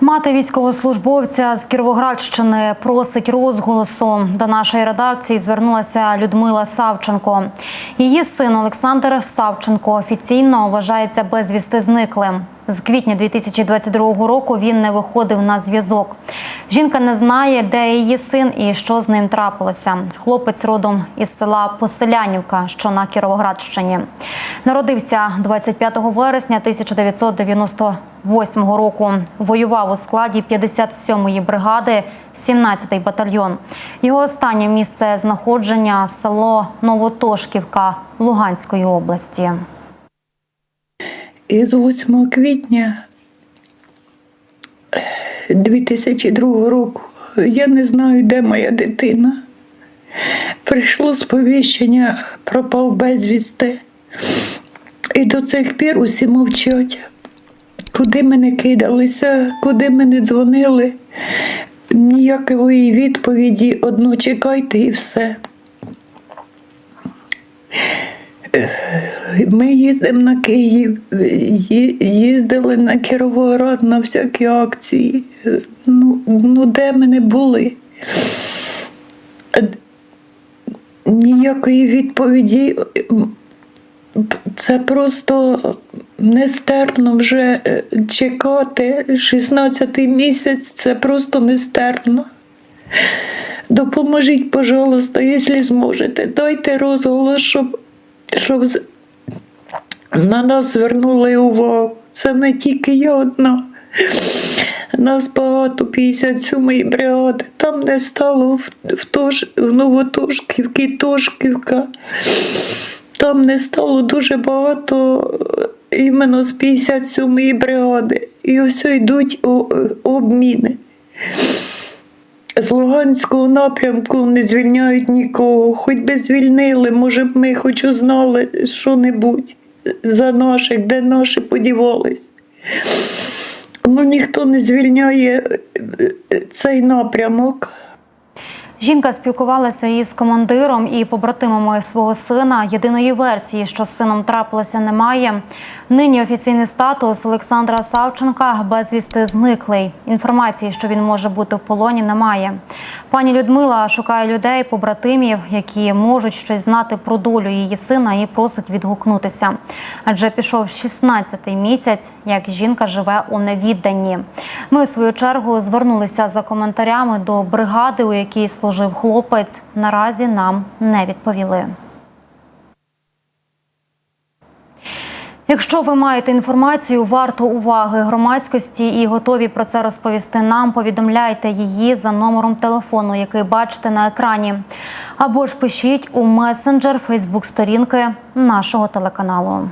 Мати військовослужбовця з Кіровоградщини просить розголосу. До нашої редакції звернулася Людмила Савченко. Її син Олександр Савченко офіційно вважається безвісти зниклим. З квітня 2022 року він не виходив на зв'язок. Жінка не знає, де її син і що з ним трапилося. Хлопець родом із села Поселянівка, що на Кіровоградщині. Народився 25 вересня 1998 року. Воював у складі 57-ї бригади, 17-й батальйон. Його останнє місце знаходження село Новотошківка Луганської області. І з 8 квітня 2002 року я не знаю, де моя дитина. Прийшло сповіщення, пропав безвісти. І до цих пір усі мовчать. Куди ми не кидалися, куди ми не дзвонили, ніякої відповіді, одно чекайте і все. Ми їздимо на Київ, їздили на Кіровоград на всякі акції. Ну, ну де ми не були? Ніякої відповіді. Це просто нестерпно вже е, чекати. 16-й місяць це просто нестерпно. Допоможіть, пожалуйста, якщо зможете. Дайте розголос, щоб, щоб на нас звернули увагу. Це не тільки я одна. Нас багато 57-ї бригади. Там не стало в, Тош, в Новотошківці, Тошківка. Там не стало дуже багато е, іменно з 57-ї бригади. І ось йдуть обміни. З Луганського напрямку не звільняють нікого. Хоч би звільнили, може б ми хоч узнали що-небудь за наших, де наші подівались. Ну ніхто не звільняє е, е, цей напрямок. Жінка спілкувалася із командиром і побратимами свого сина. Єдиної версії, що з сином трапилося, немає. Нині офіційний статус Олександра Савченка безвісти зниклий. Інформації, що він може бути в полоні, немає. Пані Людмила шукає людей, побратимів, які можуть щось знати про долю її сина і просить відгукнутися. Адже пішов 16-й місяць, як жінка живе у невідданні. Ми у свою чергу звернулися за коментарями до бригади, у якій служив хлопець. Наразі нам не відповіли. Якщо ви маєте інформацію, варто уваги громадськості і готові про це розповісти нам, повідомляйте її за номером телефону, який бачите на екрані, або ж пишіть у месенджер Фейсбук сторінки нашого телеканалу.